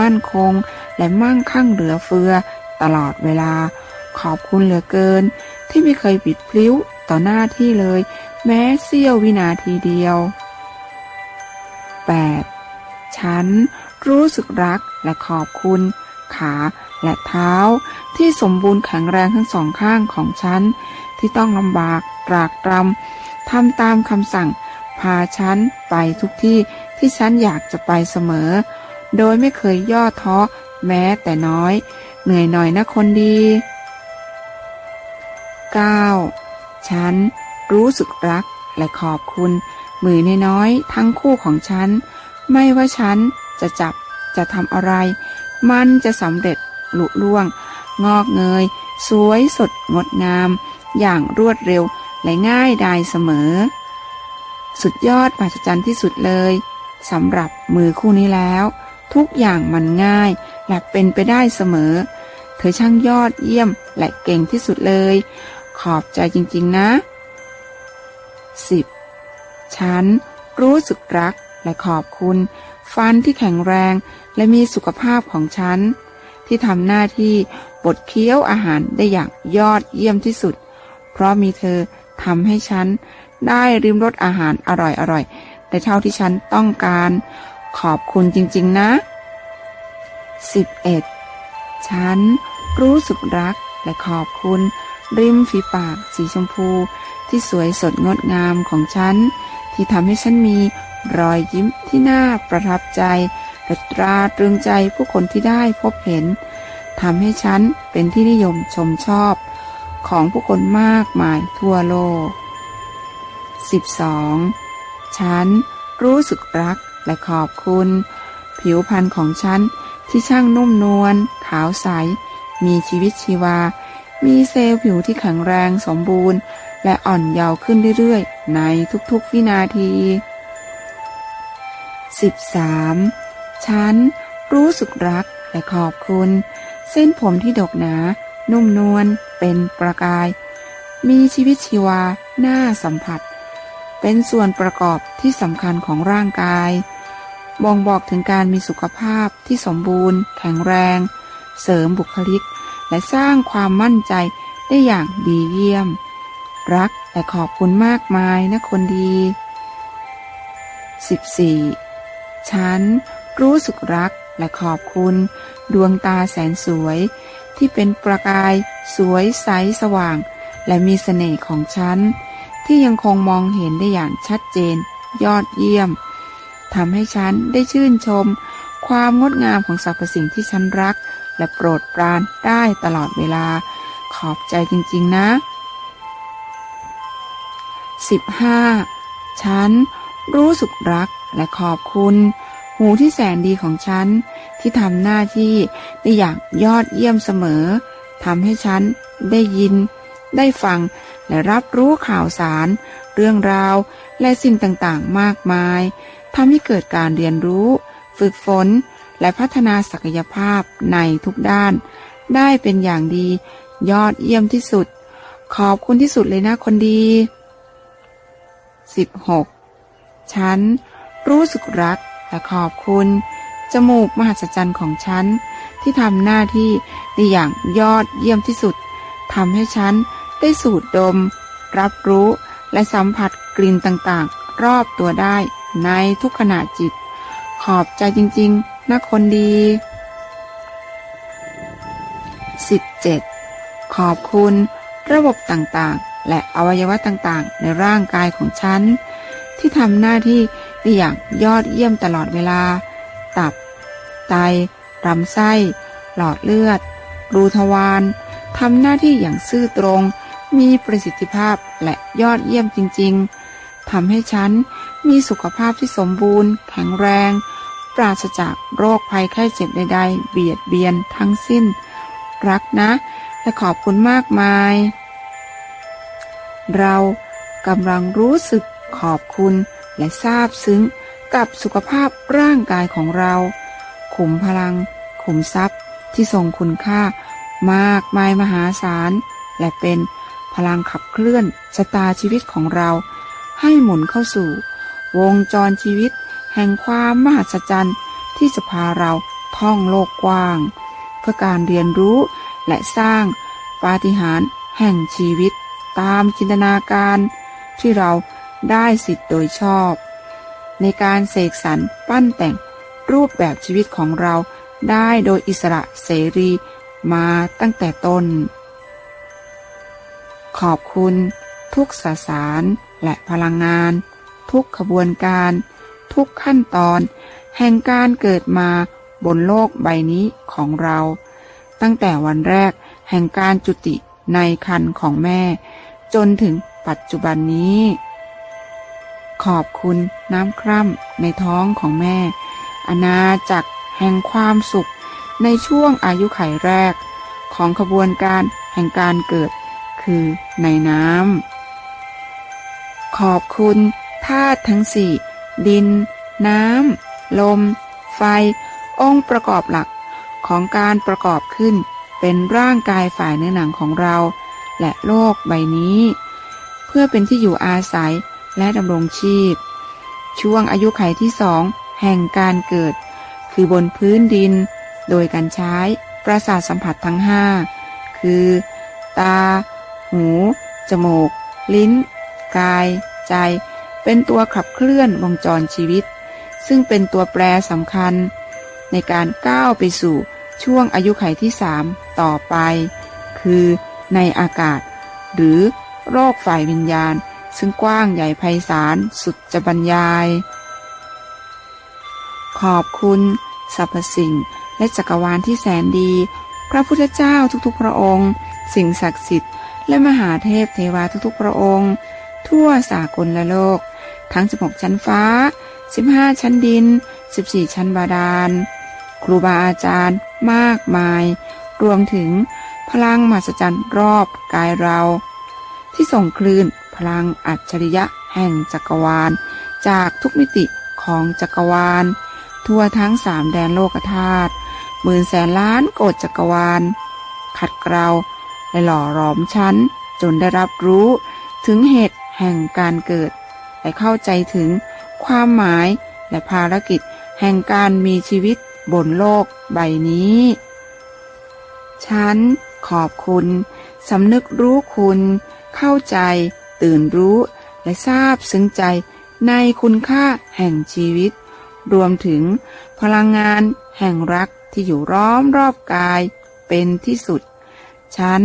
มั่นคง และมั่งคั่งเหลือเฟือ ตลอดเวลา ขอบคุณเหลือเกิน ที่ไม่เคยบิดพลิ้วต่อหน้าที่เลย แม้เสี้ยววินาทีเดียว 8. ฉันรู้สึกรักและขอบคุณ ขาและเท้า ที่สมบูรณ์แข็งแรงทั้งสองข้างของฉัน ที่ต้องลำบากตรากตรำทำตามคำสั่ง พาฉันไปทุกที่ที่ฉันอยากจะไปเสมอ โดยไม่เคยย่อท้อแม้แต่น้อย เหนื่อยหน่อยนะคนดี 9. ฉันรู้สึกรักและขอบคุณ มือนน้อยทั้งคู่ของฉัน ไม่ว่าฉันจะจับจะทำอะไร มันจะสำเร็จลุล่วง งอกเงย สวยสดงดงาม อย่างรวดเร็วและง่ายดายเสมอ สุดยอดมหัศจรรย์ที่สุดเลยสำหรับมือคู่นี้แล้ว ทุกอย่างมันง่าย และเป็นไปได้เสมอ เธอช่างยอดเยี่ยมและเก่งที่สุดเลย ขอบใจจริงๆนะ 10. ฉันรู้สึกรักและขอบคุณ ฟันที่แข็งแรงและมีสุขภาพของฉัน ที่ทำหน้าที่บดเคี้ยวอาหารได้อย่างยอดเยี่ยมที่สุด เพราะมีเธอทำให้ฉันได้ริมรสอาหารอร่อยๆในเท่าที่ฉันต้องการ ขอบคุณจริงๆนะ 11. ฉันรู้สึกรักและขอบคุณ ริมฝีปากสีชมพู ที่สวยสดงดงามของฉัน ที่ทำให้ฉันมีรอยยิ้มที่น่าประทับใจ และตราตรึงใจผู้คนที่ได้พบเห็นทำให้ฉันเป็นที่นิยมชมชอบ ของผู้คนมากมายทั่วโลก 12. ฉันรู้สึกรัก และขอบคุณ ผิวพรรณของฉันที่ช่างนุ่มนวลขาวใส มีชีวิตชีวา มีเซลล์ผิวที่แข็งแรงสมบูรณ์ และอ่อนเยาว์ขึ้นเรื่อยๆ ในทุกๆ วินาที 13. ฉันรู้สึกรักและขอบคุณ เส้นผมที่ดกหนา นุ่มนวลเป็นประกาย มีชีวิตชีวาน่าสัมผัส เป็นส่วนประกอบที่สำคัญของร่างกาย บ่งบอกถึงการมีสุขภาพที่สมบูรณ์ แข็งแรง เสริมบุคลิก และสร้างความมั่นใจได้อย่างดีเยี่ยม รักและขอบคุณมากมายนะคนดี 14. ฉันรู้สึกรักและขอบคุณ ดวงตาแสนสวย ที่เป็นประกายสวยใสสว่าง และมีเสน่ห์ของฉัน ที่ยังคงมองเห็นได้อย่างชัดเจน ยอดเยี่ยมทำให้ฉันได้ชื่นชม ความงดงามของสรรพสิ่งที่ฉันรัก และโปรดปรานได้ตลอดเวลา ขอบใจจริง ๆ นะ 15. ฉันรู้สึกรักและขอบคุณ หูที่แสนดีของฉัน ที่ทำหน้าที่ได้อย่างยอดเยี่ยมเสมอทำให้ฉันได้ยิน ได้ฟัง และรับรู้ข่าวสาร เรื่องราว และสิ่งต่างๆ มากมายทำให้เกิดการเรียนรู้ ฝึกฝน และพัฒนาศักยภาพในทุกด้าน ได้เป็นอย่างดี ยอดเยี่ยมที่สุด ขอบคุณที่สุดเลยนะคนดี 16. ฉัน รู้สึกรักและขอบคุณ จมูกมหัศจรรย์ของฉัน ที่ทำหน้าที่ได้อย่างยอดเยี่ยมที่สุดทำให้ฉัน ได้สูดดม รับรู้และสัมผัสกลิ่นต่างๆ รอบตัวได้ในทุกขณะจิต ขอบใจจริงๆนะคนดี 17. ขอบคุณระบบต่างๆ และอวัยวะต่างๆ ในร่างกายของฉัน ที่ทำหน้าที่ได้อย่างยอดเยี่ยมตลอดเวลา ตับ ไตลำไส้ หลอดเลือด รูทวารทำหน้าที่อย่างซื่อตรง มีประสิทธิภาพและยอดเยี่ยมจริง ๆทำให้ฉันมีสุขภาพที่สมบูรณ์ แข็งแรง ปราศจากโรคภัยไข้เจ็บใดๆ เบียดเบียนทั้งสิ้น รักนะ และขอบคุณมากมาย เรากำลังรู้สึกขอบคุณและซาบซึ้งกับสุขภาพร่างกายของเรา ขุมพลัง ขุมทรัพย์ที่ทรงคุณค่ามากมายมหาศาล และเป็น พลังขับเคลื่อนชะตาชีวิตของเรา ให้หมุนเข้าสู่ วงจรชีวิต แห่งความมหัศจรรย์ที่จะพาเราท่องโลกกว้าง เพื่อการเรียนรู้และสร้างปาฏิหาริย์แห่งชีวิตตามจินตนาการที่เราได้สิทธิ์โดยชอบ ในการเสกสรรปั้นแต่งรูปแบบชีวิตของเราได้โดยอิสระเสรีมาตั้งแต่ต้น ขอบคุณ ทุกสสารและพลังงาน ทุกขบวนการ ทุกขั้นตอน แห่งการเกิดมาบนโลกใบนี้ของเรา ตั้งแต่วันแรกแห่งการจุติในคันของแม่ จนถึงปัจจุบันนี้ ขอบคุณน้ำคร่ำในท้องของแม่ อาณาจักรแห่งความสุขในช่วงอายุไขแรก ของขบวนการแห่งการเกิด คือในน้ำขอบคุณธาตุทั้งสี่ดิน น้ำ ลม ไฟ องค์ประกอบหลักของการประกอบขึ้น เป็นร่างกายฝ่ายเนื้อหนังของเรา และโลกใบนี้ เพื่อเป็นที่อยู่อาศัยและดำรงชีพ ช่วงอายุไขที่สองแห่งการเกิด คือบนพื้นดิน โดยการใช้ประสาทสัมผัสทั้งห้าคือ ตา หู จมูก ลิ้น กาย ใจ เป็นตัวขับเคลื่อนวงจรชีวิต ซึ่งเป็นตัวแปรสำคัญ ในการก้าวไปสู่ช่วงอายุไขที่สามต่อไป คือในอากาศ หรือโรคฝ่ายวิญญาณ ซึ่งกว้างใหญ่ไพศาลสุดจะบรรยาย ขอบคุณสรรพสิ่งและจักรวาลที่แสนดี พระพุทธเจ้าทุกๆพระองค์ สิ่งศักดิ์สิทธิ์ และมหาเทพเทวาทุกๆพระองค์ ทั่วสากลละโลก ทั้ง 16 ชั้นฟ้า 15 ชั้นดิน 14 ชั้นบาดาล ครูบาอาจารย์มากมาย รวมถึงพลังมหัศจรรย์รอบกายเรา ที่ส่งคลื่นพลังอัจฉริยะแห่งจักรวาล จากทุกมิติของจักรวาล ทั่วทั้งสามแดนโลกธาตุหมื่นแสนล้านโกดจักรวาล ขัดเกลา และหล่อหลอมชั้นจนได้รับรู้ถึงเหตุแห่งการเกิด และเข้าใจถึงความหมายและภารกิจแห่งการมีชีวิตบนโลกใบนี้ ฉันขอบคุณสำนึกรู้คุณ เข้าใจ ตื่นรู้ และทราบซึ้งใจในคุณค่าแห่งชีวิต รวมถึงพลังงานแห่งรักที่อยู่ร้อมรอบกายเป็นที่สุด ฉัน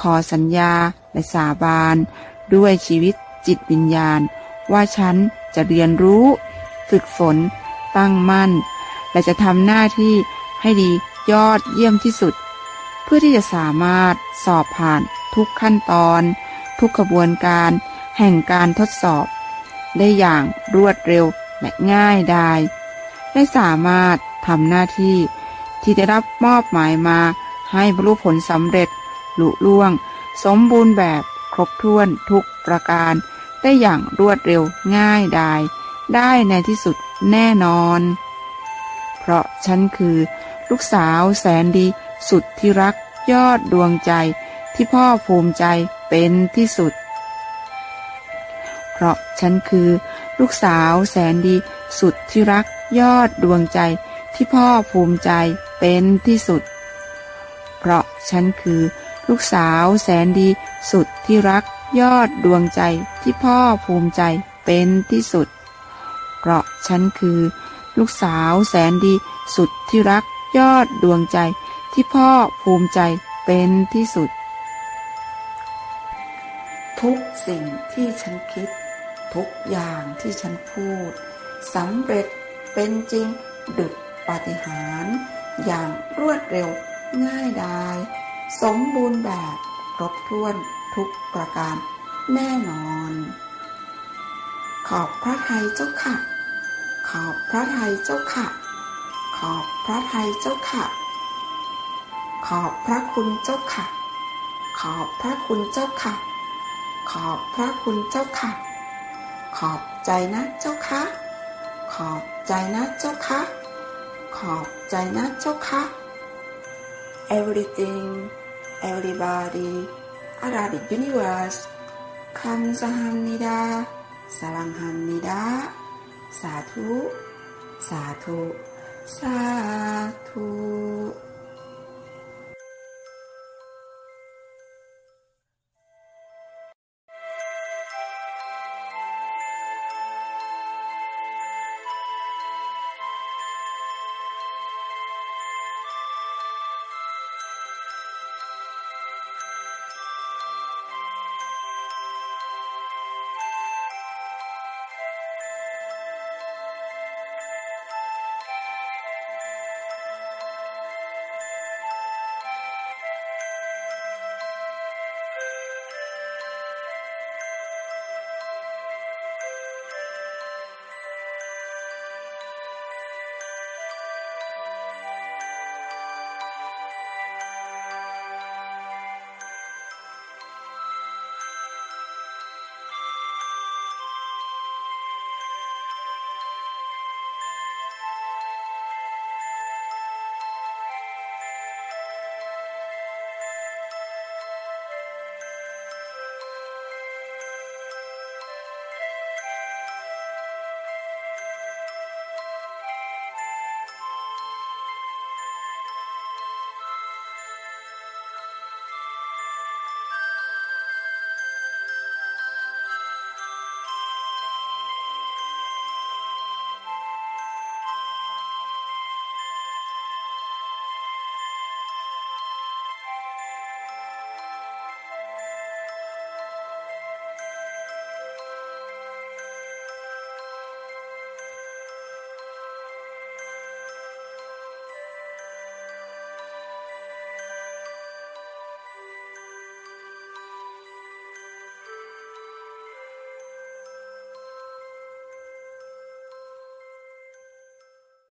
ขอสัญญาและสาบาน ด้วยชีวิตจิตวิญญาณ ว่าฉันจะเรียนรู้ ฝึกฝน ตั้งมั่น และจะทำหน้าที่ให้ดียอดเยี่ยมที่สุด เพื่อที่จะสามารถสอบผ่านทุกขั้นตอน ทุกขบวนการ แห่งการทดสอบ ได้อย่างรวดเร็วและง่ายไดายและสามารถทำหน้าที่ที่ได้รับมอบหมายมา ให้บรรลุผลสำเร็จลุล่วง สมบูรณ์แบบครบถ้วนทุกประการ ได้อย่างรวดเร็วง่ายดาย ได้ในที่สุดแน่นอน เพราะฉันคือ ลูกสาวแสนดีสุดที่รักยอดดวงใจที่พ่อภูมิใจเป็นที่สุด เพราะฉันคือ ลูกสาวแสนดีสุดที่รักยอดดวงใจที่พ่อภูมิใจเป็นที่สุด เพราะฉันคือ ลูกสาวแสนดีสุดที่รักยอดดวงใจที่พ่อภูมิใจเป็นที่สุด เพราะฉันคือ ลูกสาวแสนดีสุดที่รักยอดดวงใจที่พ่อภูมิใจเป็นที่สุด ทุกสิ่งที่ฉันคิด ทุกอย่างที่ฉันพูดสำเร็จเป็นจริงดุจปาฏิหาริย์อย่างรวดเร็ว ง่ายดาย สมบูรณ์แบบครบถ้วนทุกประการแน่นอน ขอบพระทัยเจ้าค่ะ ขอบพระทัยเจ้าค่ะ ขอบพระทัยเจ้าค่ะ ขอบพระคุณเจ้าค่ะ ขอบพระคุณเจ้าค่ะ ขอบพระคุณเจ้าค่ะ ขอบใจนะเจ้าค่ะ ขอบใจนะเจ้าค่ะ ขอบใจนะเจ้าค่ะ everything everybody Arabic universe คัมสหัมนิดาสลังหัมนิดา